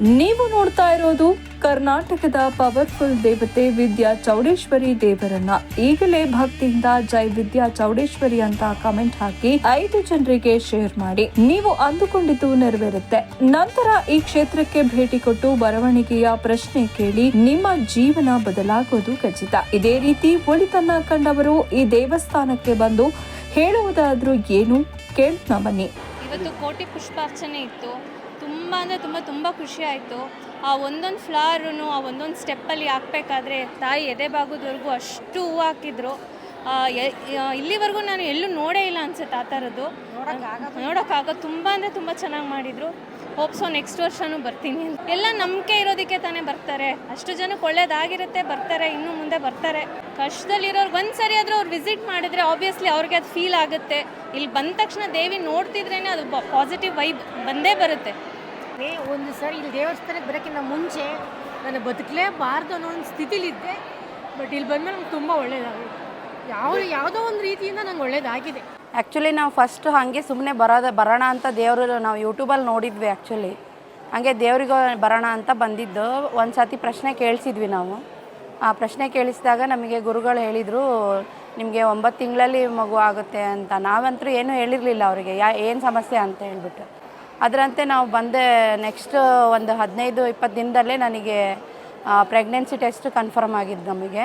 ನೀವು ನೋಡ್ತಾ ಇರೋದು ಕರ್ನಾಟಕದ ಪವರ್ಫುಲ್ ದೇವತೆ ವಿದ್ಯಾ ಚೌಡೇಶ್ವರಿ ದೇವರನ್ನ. ಈಗಲೇ ಭಕ್ತಿಯಿಂದ ಜೈ ವಿದ್ಯಾ ಚೌಡೇಶ್ವರಿ ಅಂತ ಕಮೆಂಟ್ ಹಾಕಿ ಐದು ಜನರಿಗೆ ಶೇರ್ ಮಾಡಿ. ನೀವು ಅಂದುಕೊಂಡಿದ್ದು ನೆರವೇರುತ್ತೆ. ನಂತರ ಈ ಕ್ಷೇತ್ರಕ್ಕೆ ಭೇಟಿ ಕೊಟ್ಟು ಬರವಣಿಗೆಯ ಪ್ರಶ್ನೆ ಕೇಳಿ ನಿಮ್ಮ ಜೀವನ ಬದಲಾಗೋದು ಖಚಿತ. ಇದೇ ರೀತಿ ಒಳಿತನ್ನ ಕಂಡವರು ಈ ದೇವಸ್ಥಾನಕ್ಕೆ ಬಂದು ಹೇಳುವುದಾದ್ರೂ ಏನು ಕೇಳ್ತಾ ಬನ್ನಿ ಇವತ್ತು ಕೋಟಿ ಪುಷ್ಪಾರ್ಚನೆ ಇತ್ತು. ತುಂಬ ಅಂದರೆ ತುಂಬ ತುಂಬ ಖುಷಿ ಆಯಿತು. ಆ ಒಂದೊಂದು ಫ್ಲವರೂ ಆ ಒಂದೊಂದು ಸ್ಟೆಪ್ಪಲ್ಲಿ ಹಾಕ್ಬೇಕಾದ್ರೆ ತಾಯಿ ಎದೆ ಭಾಗದವರೆಗೂ ಅಷ್ಟು ಹೂವು ಹಾಕಿದ್ರು. ಇಲ್ಲಿವರೆಗೂ ನಾನು ಎಲ್ಲೂ ನೋಡೇ ಇಲ್ಲ ಅನ್ಸುತ್ತೆ ಆ ಥರದ್ದು. ನೋಡೋಕ್ಕಾಗೋ ತುಂಬ ಅಂದರೆ ತುಂಬ ಚೆನ್ನಾಗಿ ಮಾಡಿದರು. ಹೋಪ್ಸೋ ನೆಕ್ಸ್ಟ್ ವರ್ಷನೂ ಬರ್ತೀನಿ ಎಲ್ಲ ನಂಬಿಕೆ ಇರೋದಕ್ಕೆ ತಾನೇ ಬರ್ತಾರೆ. ಅಷ್ಟು ಜನಕ್ಕೆ ಒಳ್ಳೇದಾಗಿರುತ್ತೆ ಬರ್ತಾರೆ ಇನ್ನೂ ಮುಂದೆ ಬರ್ತಾರೆ. ಕಷ್ಟದಲ್ಲಿರೋರ್ಗೆ ಒಂದು ಸರಿ ಆದರೂ ಅವ್ರು ವಿಸಿಟ್ ಮಾಡಿದ್ರೆ ಆಬ್ವಿಯಸ್ಲಿ ಅವ್ರಿಗೆ ಅದು ಫೀಲ್ ಆಗುತ್ತೆ. ಇಲ್ಲಿ ಬಂದ ತಕ್ಷಣ ದೇವಿ ನೋಡ್ತಿದ್ರೇ ಅದು ಪಾಸಿಟಿವ್ ವೈಬ್ ಬಂದೇ ಬರುತ್ತೆ. ಏ, ಒಂದು ಸರಿ ಇಲ್ಲಿ ದೇವಸ್ಥಾನಕ್ಕೆ ಬರೋಕ್ಕಿಂತ ಮುಂಚೆ ನಾನು ಬದುಕಲೇಬಾರ್ದು ಅನ್ನೋ ಒಂದು ಸ್ಥಿತಿಲಿದ್ದೆ. ಬಟ್ ಇಲ್ಲಿ ಬಂದಮೇಲೆ ನಂಗೆ ತುಂಬ ಒಳ್ಳೇದಾಗಿದೆ ಯಾವ ಯಾವುದೋ ಒಂದು ರೀತಿಯಿಂದ ನಂಗೆ ಒಳ್ಳೇದಾಗಿದೆ. ಆ್ಯಕ್ಚುಲಿ ನಾವು ಫಸ್ಟ್ ಹಾಗೆ ಸುಮ್ಮನೆ ಬರೋದ, ಬರೋಣ ಅಂತ ದೇವರು ನಾವು ಯೂಟ್ಯೂಬಲ್ಲಿ ನೋಡಿದ್ವಿ ಆ್ಯಕ್ಚುಲಿ ಹಾಗೆ ದೇವ್ರಿಗೆ ಬರೋಣ ಅಂತ ಬಂದಿದ್ದು. ಒಂದು ಸತಿ ಪ್ರಶ್ನೆ ಕೇಳಿಸಿದ್ವಿ ನಾವು. ಆ ಪ್ರಶ್ನೆ ಕೇಳಿಸಿದಾಗ ನಮಗೆ ಗುರುಗಳು ಹೇಳಿದರು, ನಿಮಗೆ ಒಂಬತ್ತು ತಿಂಗಳಲ್ಲಿ ಮಗು ಆಗುತ್ತೆ ಅಂತ. ನಾವಂತರೂ ಏನೂ ಹೇಳಿರಲಿಲ್ಲ ಅವರಿಗೆ, ಯಾ, ಏನು ಸಮಸ್ಯೆ? ಅಂತ ಹೇಳ್ಬಿಟ್ಟು. ಅದರಂತೆ ನಾವು ಬಂದೆ ನೆಕ್ಸ್ಟ್ ಒಂದು ಹದಿನೈದು, ಇಪ್ಪತ್ತು ದಿನದಲ್ಲೇ ನನಗೆ ಪ್ರೆಗ್ನೆನ್ಸಿ ಟೆಸ್ಟ್ ಕನ್ಫರ್ಮ್ ಆಗಿದ್ದು ನಮಗೆ.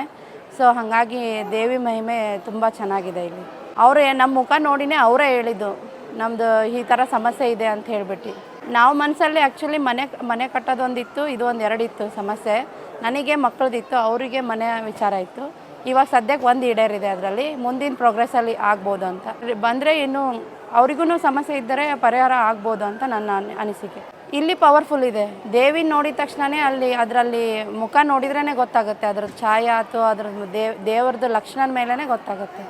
ಸೊ ಹಾಗಾಗಿ ದೇವಿ ಮಹಿಮೆ ತುಂಬ ಚೆನ್ನಾಗಿದೆ ಇಲ್ಲಿ. ಅವರೇ ನಮ್ಮ ಮುಖ ನೋಡಿನೇ ಅವರೇ ಹೇಳಿದ್ದು ನಮ್ಮದು ಈ ಥರ ಸಮಸ್ಯೆ ಇದೆ ಅಂತ ಹೇಳಿಬಿಟ್ಟು. ನಾವು ಮನಸ್ಸಲ್ಲಿ ಆ್ಯಕ್ಚುಲಿ ಮನೆ ಮನೆ ಕಟ್ಟೋದೊಂದಿತ್ತು ಇದು ಒಂದು ಎರಡಿತ್ತು ಸಮಸ್ಯೆ. ನನಗೆ ಮಕ್ಕಳದಿತ್ತು ಅವರಿಗೆ ಮನೆ ವಿಚಾರ ಇತ್ತು. ಇವಾಗ ಸದ್ಯಕ್ಕೆ ಒಂದು ಈಡೇರಿದೆ ಅದರಲ್ಲಿ. ಮುಂದಿನ ಪ್ರೋಗ್ರೆಸ್ಸಲ್ಲಿ ಆಗ್ಬೋದು ಅಂತ. ಬಂದರೆ ಇನ್ನು ಅವ್ರಿಗೂ ಸಮಸ್ಯೆ ಇದ್ದರೆ ಪರಿಹಾರ ಆಗ್ಬೋದು ಅಂತ ನನ್ನ ಅನಿಸಿಕೆ. ಇಲ್ಲಿ ಪವರ್ಫುಲ್ ಇದೆ. ದೇವಿ ನೋಡಿದ ತಕ್ಷಣವೇ ಅಲ್ಲಿ ಅದರಲ್ಲಿ ಮುಖ ನೋಡಿದ್ರೇ ಗೊತ್ತಾಗುತ್ತೆ. ಅದ್ರ ಛಾಯ ಅಥವಾ ಅದ್ರ ದೇವ್ ದೇವ್ರದ್ದು ಲಕ್ಷಣದ ಮೇಲೇ ಗೊತ್ತಾಗುತ್ತೆ.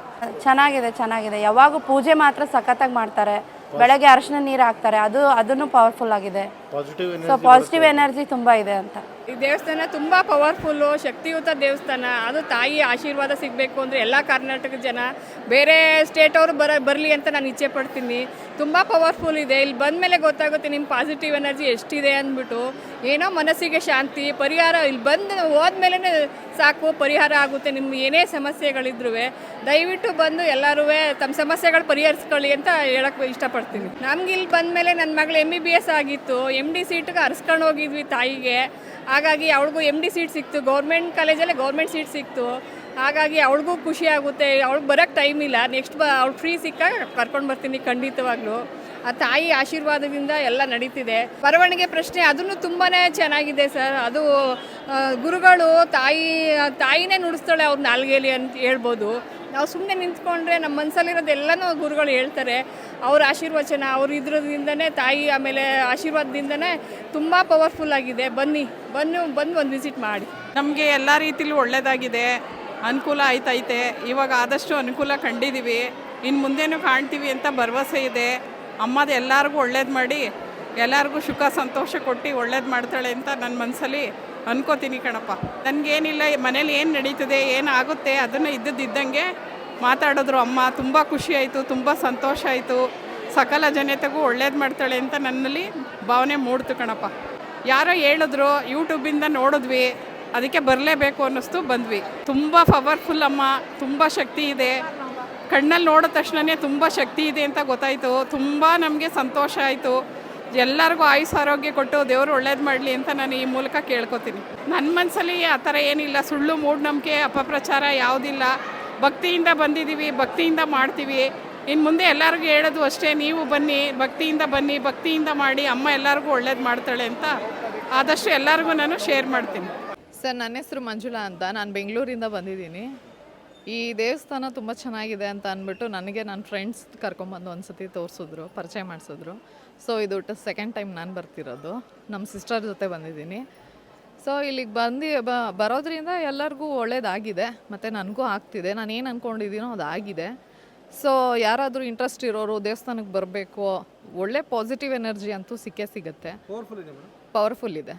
ಚೆನ್ನಾಗಿದೆ ಚೆನ್ನಾಗಿದೆ. ಯಾವಾಗೂ ಪೂಜೆ ಮಾತ್ರ ಸಖತ್ತಾಗಿ ಮಾಡ್ತಾರೆ. ಬೆಳಗ್ಗೆ ಅರಶಿನ ನೀರು ಹಾಕ್ತಾರೆ. ಅದು ಅದನ್ನು ಪವರ್ಫುಲ್ ಆಗಿದೆ. ಸೊ ಪಾಸಿಟಿವ್ ಎನರ್ಜಿ ತುಂಬ ಇದೆ ಅಂತ. ಈ ದೇವಸ್ಥಾನ ತುಂಬ ಪವರ್ಫುಲ್ಲು ಶಕ್ತಿಯುತ ದೇವಸ್ಥಾನ. ಅದು ತಾಯಿ ಆಶೀರ್ವಾದ ಸಿಗಬೇಕು ಅಂದರೆ ಎಲ್ಲ ಕರ್ನಾಟಕದ ಜನ. ಬೇರೆ ಸ್ಟೇಟ್ ಅವರು ಬರ, ಬರಲಿ ಅಂತ ನಾನು ಇಚ್ಛೆ ಪಡ್ತೀನಿ. ತುಂಬ ಪವರ್ಫುಲ್ ಇದೆ. ಇಲ್ಲಿ ಬಂದ ಮೇಲೆ ಗೊತ್ತಾಗುತ್ತೆ ನಿಮ್ಮ ಪಾಸಿಟಿವ್ ಎನರ್ಜಿ ಎಷ್ಟಿದೆ ಅಂದ್ಬಿಟ್ಟು. ಏನೋ ಮನಸ್ಸಿಗೆ ಶಾಂತಿ, ಪರಿಹಾರ ಇಲ್ಲಿ ಬಂದು ಹೋದ್ಮೇಲೆ ಸಾಕು, ಪರಿಹಾರ ಆಗುತ್ತೆ. ನಿಮ್ಮ ಏನೇ ಸಮಸ್ಯೆಗಳಿದ್ರು ದಯವಿಟ್ಟು ಬಂದು ಎಲ್ಲರೂ ತಮ್ಮ ಸಮಸ್ಯೆಗಳು ಪರಿಹರಿಸ್ಕೊಳ್ಳಿ ಅಂತ ಹೇಳಕ್ಕೆ ಇಷ್ಟಪಡ್ತೀನಿ. ನಮ್ಗೆ ಇಲ್ಲಿ ಬಂದ ಮೇಲೆ ನನ್ನ ಮಗಳು ಎಂ ಬಿ ಬಿ ಎಸ್ ಆಗಿತ್ತು. ಎಂ ಡಿ ಸೀಟ್ಗೆ ಹರ್ಸ್ಕೊಂಡು ಹೋಗಿದ್ವಿ ತಾಯಿಗೆ. ಹಾಗಾಗಿ ಅವಳಿಗೂ ಎಂ ಡಿ ಸೀಟ್ ಸಿಕ್ತು. ಗೌರ್ಮೆಂಟ್ ಕಾಲೇಜಲ್ಲೇ ಗೌರ್ಮೆಂಟ್ ಸೀಟ್ ಸಿಕ್ತು. ಹಾಗಾಗಿ ಅವಳಿಗೂ ಖುಷಿ ಆಗುತ್ತೆ. ಅವಳಿಗೆ ಬರೋಕ್ಕೆ ಟೈಮ್ ಇಲ್ಲ. ನೆಕ್ಸ್ಟ್ ಬ, ಅವ್ಳು ಫ್ರೀ ಸಿಕ್ಕ ಕರ್ಕೊಂಡು ಬರ್ತೀನಿ ಖಂಡಿತವಾಗ್ಲೂ. ಆ ತಾಯಿ ಆಶೀರ್ವಾದದಿಂದ ಎಲ್ಲ ನಡೀತಿದೆ. ಬರವಣಿಗೆ ಪ್ರಶ್ನೆ ಅದನ್ನು ತುಂಬಾ ಚೆನ್ನಾಗಿದೆ ಸರ್. ಅದು ಗುರುಗಳು ತಾಯಿ, ತಾಯಿನೇ ನುಡಿಸ್ತಾಳೆ ಅವ್ರ ನಾಲ್ಗೆಲಿ ಅಂತ ಹೇಳ್ಬೋದು. ನಾವು ಸುಮ್ಮನೆ ನಿಂತ್ಕೊಂಡ್ರೆ ನಮ್ಮ ಮನಸ್ಸಲ್ಲಿರೋದೆಲ್ಲನೂ ಗುರುಗಳು ಹೇಳ್ತಾರೆ. ಅವ್ರ ಆಶೀರ್ವಚನ, ಅವ್ರ ಇದ್ರದಿಂದನೇ ತಾಯಿ ಆಮೇಲೆ ಆಶೀರ್ವಾದದಿಂದನೇ ತುಂಬ ಪವರ್ಫುಲ್ ಆಗಿದೆ. ಬನ್ನಿ, ಬನ್ನು, ಬಂದು ಒಂದು ವಿಸಿಟ್ ಮಾಡಿ. ನಮಗೆ ಎಲ್ಲ ರೀತಿಲೂ ಒಳ್ಳೆಯದಾಗಿದೆ ಅನುಕೂಲ ಆಯ್ತೈತೆ. ಇವಾಗ ಆದಷ್ಟು ಅನುಕೂಲ ಕಂಡಿದ್ದೀವಿ ಇನ್ನು ಮುಂದೇನು ಕಾಣ್ತೀವಿ ಅಂತ ಭರವಸೆ ಇದೆ. ಅಮ್ಮದು ಎಲ್ಲರಿಗೂ ಒಳ್ಳೇದು ಮಾಡಿ, ಎಲ್ಲರಿಗೂ ಸುಖ, ಸಂತೋಷ ಕೊಟ್ಟು ಒಳ್ಳೇದು ಮಾಡ್ತಾಳೆ ಅಂತ ನನ್ನ ಮನಸ್ಸಲ್ಲಿ ಅನ್ಕೋತೀನಿ ಕಣಪ್ಪ. ನನಗೇನಿಲ್ಲ, ಮನೇಲಿ ಏನು ನಡೀತದೆ ಏನಾಗುತ್ತೆ ಅದನ್ನು ಇದ್ದದ್ದಿದ್ದಂಗೆ ಮಾತಾಡಿದ್ರು ಅಮ್ಮ. ತುಂಬ ಖುಷಿ ಆಯಿತು, ತುಂಬ ಸಂತೋಷ ಆಯಿತು. ಸಕಲ ಜನತೆಗೂ ಒಳ್ಳೇದು ಮಾಡ್ತಾಳೆ ಅಂತ ನನ್ನಲ್ಲಿ ಭಾವನೆ ಮೂಡ್ತು ಕಣಪ್ಪ. ಯಾರೋ ಹೇಳಿದ್ರು ಯೂಟ್ಯೂಬಿಂದ ನೋಡಿದ್ವಿ, ಅದಕ್ಕೆ ಬರಲೇಬೇಕು ಅನ್ನಿಸ್ತು, ಬಂದ್ವಿ. ತುಂಬ ಪವರ್ಫುಲ್ ಅಮ್ಮ, ತುಂಬ ಶಕ್ತಿ ಇದೆ. ಕಣ್ಣಲ್ಲಿ ನೋಡಿದ ತಕ್ಷಣವೇ ತುಂಬ ಶಕ್ತಿ ಇದೆ ಅಂತ ಗೊತ್ತಾಯಿತು. ತುಂಬ ನಮಗೆ ಸಂತೋಷ ಆಯಿತು. ಎಲ್ಲರಿಗೂ ಆಯುಸ್ ಆರೋಗ್ಯ ಕೊಟ್ಟು ದೇವರು ಒಳ್ಳೇದು ಮಾಡಲಿ ಅಂತ ನಾನು ಈ ಮೂಲಕ ಕೇಳ್ಕೊತೀನಿ. ನನ್ನ ಮನಸ್ಸಲ್ಲಿ ಆ ಥರ ಏನಿಲ್ಲ. ಸುಳ್ಳು, ಮೂಢನಂಬಿಕೆ, ಅಪಪ್ರಚಾರ ಯಾವುದಿಲ್ಲ. ಭಕ್ತಿಯಿಂದ ಬಂದಿದ್ದೀವಿ ಭಕ್ತಿಯಿಂದ ಮಾಡ್ತೀವಿ. ಇನ್ನು ಮುಂದೆ ಎಲ್ಲರಿಗೂ ಹೇಳೋದು ಅಷ್ಟೇ, ನೀವು ಬನ್ನಿ, ಭಕ್ತಿಯಿಂದ ಬನ್ನಿ, ಭಕ್ತಿಯಿಂದ ಮಾಡಿ, ಅಮ್ಮ ಎಲ್ಲರಿಗೂ ಒಳ್ಳೇದು ಮಾಡ್ತಾಳೆ ಅಂತ ಆದಷ್ಟು ಎಲ್ಲರಿಗೂ ನಾನು ಶೇರ್ ಮಾಡ್ತೀನಿ. ಸರ್, ನನ್ನ ಹೆಸರು ಮಂಜುಳಾ ಅಂತ. ನಾನು ಬೆಂಗಳೂರಿಂದ ಬಂದಿದ್ದೀನಿ. ಈ ದೇವಸ್ಥಾನ ತುಂಬ ಚೆನ್ನಾಗಿದೆ ಅಂತ ಅಂದ್ಬಿಟ್ಟು ನನಗೆ ನನ್ನ ಫ್ರೆಂಡ್ಸ್ ಕರ್ಕೊಂಬಂದು ಒಂದು ಸತಿ ತೋರಿಸಿದ್ರು ಪರಿಚಯ ಮಾಡಿಸಿದ್ರು. ಸೊ ಇದು ಸೆಕೆಂಡ್ ಟೈಮ್ ನಾನು ಬರ್ತಿರೋದು. ನಮ್ಮ ಸಿಸ್ಟರ್ ಜೊತೆ ಬಂದಿದ್ದೀನಿ. ಸೊ ಇಲ್ಲಿಗೆ ಬಂದು ಬ ಬರೋದ್ರಿಂದ ಎಲ್ಲರಿಗೂ ಒಳ್ಳೇದಾಗಿದೆ. ಮತ್ತು ನನಗೂ ಆಗ್ತಿದೆ. ನಾನು ಏನು ಅಂದ್ಕೊಂಡಿದ್ದೀನೋ ಅದು ಆಗಿದೆ ಸೊ ಯಾರಾದರೂ ಇಂಟ್ರೆಸ್ಟ್ ಇರೋರು ದೇವಸ್ಥಾನಕ್ಕೆ ಬರಬೇಕು ಒಳ್ಳೆ ಪಾಸಿಟಿವ್ ಎನರ್ಜಿ ಅಂತೂ ಸಿಕ್ಕೇ ಸಿಗುತ್ತೆ. ಪವರ್ಫುಲ್ ಇದೆ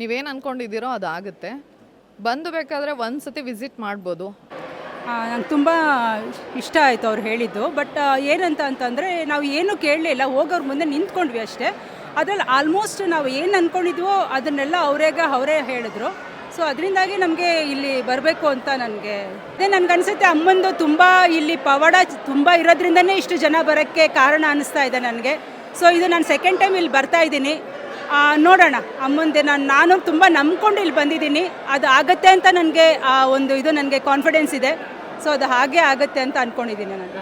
ನೀವೇನು ಅಂದ್ಕೊಂಡಿದ್ದೀರೋ ಅದು ಆಗುತ್ತೆ ಬಂದು ಬೇಕಾದರೆ ಒಂದು ಸತಿ ವಿಸಿಟ್ ಮಾಡ್ಬೋದು. ನಂಗೆ ತುಂಬ ಇಷ್ಟ ಆಯಿತು ಅವ್ರು ಹೇಳಿದ್ದು. ಬಟ್ ಏನಂತ ಅಂತಂದರೆ ನಾವು ಏನು ಕೇಳಲಿಲ್ಲ. ಹೋಗೋರ ಮುಂದೆ ನಿಂತ್ಕೊಂಡ್ವಿ ಅಷ್ಟೇ. ಅದರಲ್ಲಿ ಆಲ್ಮೋಸ್ಟ್ ನಾವು ಏನು ಅಂದ್ಕೊಂಡಿದ್ವೋ ಅದನ್ನೆಲ್ಲ ಅವರೇಗ ಅವರೇ ಹೇಳಿದ್ರು. ಸೊ ಅದರಿಂದಾಗಿ ನಮಗೆ ಇಲ್ಲಿ ಬರಬೇಕು ಅಂತ ನನಗೆ ಅದೇ ನನಗನ್ಸುತ್ತೆ ಅಮ್ಮಂದು ತುಂಬ ಇಲ್ಲಿ ಪವಾಡ ತುಂಬ ಇರೋದ್ರಿಂದನೇ ಇಷ್ಟು ಜನ ಬರೋಕ್ಕೆ ಕಾರಣ ಅನ್ನಿಸ್ತಾ ಇದೆ ನನಗೆ. ಸೊ ಇದು ನಾನು ಸೆಕೆಂಡ್ ಟೈಮ್ ಇಲ್ಲಿ ಬರ್ತಾ ಇದ್ದೀನಿ. ನೋಡೋಣ. ಅಮ್ಮಂದೆ ನಾನು ನಾನು ತುಂಬ ನಂಬ್ಕೊಂಡು ಇಲ್ಲಿ ಬಂದಿದ್ದೀನಿ. ಅದು ಆಗುತ್ತೆ ಅಂತ ನನಗೆ ಒಂದು ಇದು ನನಗೆ ಕಾನ್ಫಿಡೆನ್ಸ್ ಇದೆ. ಸೊ ಅದು ಹಾಗೆ ಆಗುತ್ತೆ ಅಂತ ಅಂದ್ಕೊಂಡಿದ್ದೀನಿ ನಾನು.